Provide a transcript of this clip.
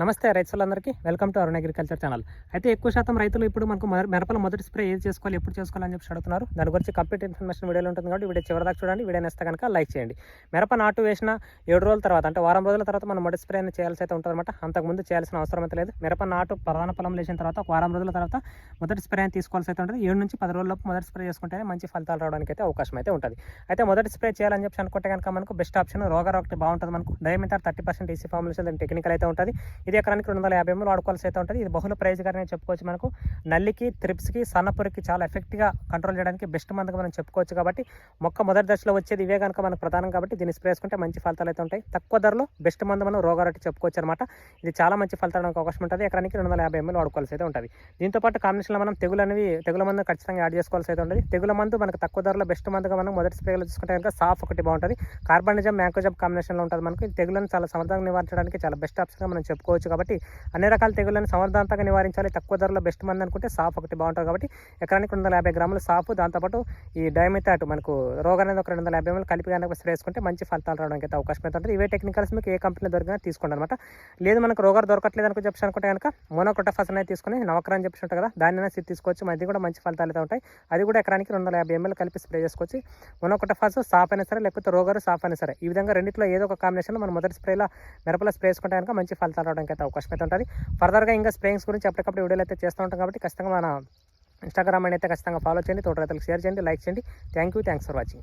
నమస్తే రైతులందరికీ. Welcome to Arun agriculture channel. అయితే ఎక్కువ శాతం రైతులు ఇప్పుడు మనకు మొద- మిరపల మొదటి స్ప్రే ఏది చేసుకోవాలి ఎప్పుడు చేసుకోవాలని చెప్పి అడుగుతున్నారు. దాని గురించి కంప్లీట్ ఇన్ఫర్మేషన్ వీడియోలో ఉంటుంది కాబట్టి వీడియో చివరిదాకా చూడండి. వీడియో నేస్తే కనుక లైక్ చేయండి. మిరప నాటు వేసిన ఏడు రోజుల తర్వాత అంటే వారం రోజుల తర్వాత మనం మొదటి స్ప్రే అనేది చేయాల్సి అయితే ఉంటుంది అనమాట అంతకుముందు చేయాల్సిన అవసరం అయితే లేదు. మిరప నాటు ప్రధాన పొలం లేచిన తర్వాత ఒక వారం రోజుల తర్వాత మొదటి స్ప్రే అని తీసుకోవాల్సి అయితే ఉంటుంది. ఏడు నుంచి పది రోజులలోపు మొదటి స్ప్రే చేసుకుంటేనే మంచి ఫలితాలు రావడానికి అయితే అవకాశం అయితే ఉంటుంది. అయితే మొదటి స్ప్రే చేయాలని చెప్పి అనుకుంటే కనుక మనకు బెస్ట్ ఆప్షన్ రోగర్ ఒకటి బాగుంటుంది మనకు. Dimethoate thirty percent EC formulation technical అయితే ఉంటుంది. ఇది ఎకరానికి రెండు వందల యాభై ఎంఎల్ వాడుకోవాల్సి అయితే ఉంటుంది. ఇది బహుళ ప్రైజ్గానే చెప్పుకోవచ్చు మనకు. నల్లికి త్రిప్స్కి సన్నపురికి చాలా ఎఫెక్ట్గా కంట్రోల్ చేయడానికి బెస్ట్ మందుగా మనం చెప్పుకోవచ్చు కాబట్టి మొక్క మొదటి దశలో వచ్చేది ఇవే కనుక మనకు ప్రధానం కాబట్టి దీన్ని స్ప్రే చేసుకుంటే మంచి ఫలితాలు అయితే ఉంటాయి. తక్కువ ధరలో బెస్ట్ మందు మనం రోగారటి చెప్పుకోవచ్చు అనమాట ఇది చాలా మంచి ఫలితాలు అవకాశం ఉంటుంది. ఎకరానికి రెండు వందల యాభై ఎంఎల్ వాడుకోవాల్సి అయితే ఉంటుంది. దీంతో పాటు కాంబినేషన్లో మనం తెగులు అనేవి తెగుల మందు ఖచ్చితంగా యాడ్ చేసుకోవాల్సి అయితే ఉంటుంది. తెగుల మందు మనకు తక్కువ ధరలో బెస్ట్ మందుగా మనం మొదటి స్ప్రేలో చూసుకుంటే కనుక సాఫ్ ఒకటి బాగుంటుంది. కార్బనిజం మ్యాంకోజబ్ కాంబినేషన్లో ఉంటుంది మనకు. తెగులను చాలా సమర్థంగా నివారించడానికి చాలా బెస్ట్ ఆప్షన్గా మనం చెప్పుకోవచ్చు. కాబట్టి అన్ని రకాల తెగులను సమర్థవంతంగా నివారించాలి. తక్కువ ధరలో బెస్ట్ మంది అనుకుంటే సాఫ్ ఒకటి బాగుంటుంది కాబట్టి ఎకరానికి రెండు వందల యాభై గ్రాములు సాఫ్ దాంతోపాటు ఈ డైమితాట్ మనకు రోగం అనేది ఒక రెండు వందల యాభై ఎంఎల్ కలిపి కనుక స్ప్రే చేసుకుంటే మంచి ఫలితాలు రావడానికి అయితే అవకాశం అయితే ఉంటుంది. ఇవే టెక్నికల్స్ మీకు ఏ కంపెనీ దొరికినా తీసుకోండి అనమాట లేదు మనకు రోగాలు దొరకట్లేదు అనుకో చెప్పి అనుకుంటే కనుక మోనోక్రోటఫాస్ అనేది తీసుకుని నవకరం అని చెప్పి కదా దాన్ని అనేది తీసుకోవచ్చు. అది కూడా మంచి ఫలితాలు అయితే ఉంటాయి. అది కూడా ఎకరానికి రెండు వందల యాభై ఎంఎల్ కలిపి స్ప్రే చేసుకోవచ్చు. మోనోక్రోటఫాస్ సాఫ్ అయినా సరే లేకపోతే రోగారు సాఫ్ అయినా సరే ఈ విధంగా రెండింటిలో ఏదో ఒక కాంబినేషన్ మనం మొదటి స్ప్రేలో మిరపలో స్ప్రే చేసుకుంటే కనుక మంచి ఫలితాలు రావడం చేసుకోవడానికి అయితే అవకాశం అయితే ఉంటుంది. ఫర్దర్గా ఇంకా స్ప్రేయింగ్స్ గురించి ఎప్పటికప్పుడు వీడియోలు అయితే చేస్తూ ఉంటాం కాబట్టి ఖచ్చితంగా మన ఇన్స్టాగ్రామ్ అయితే ఖచ్చితంగా ఫాలో చేయండి. తోట రైతులకు షేర్ చేయండి లైక్ చేయండి. Thank you thanks for watching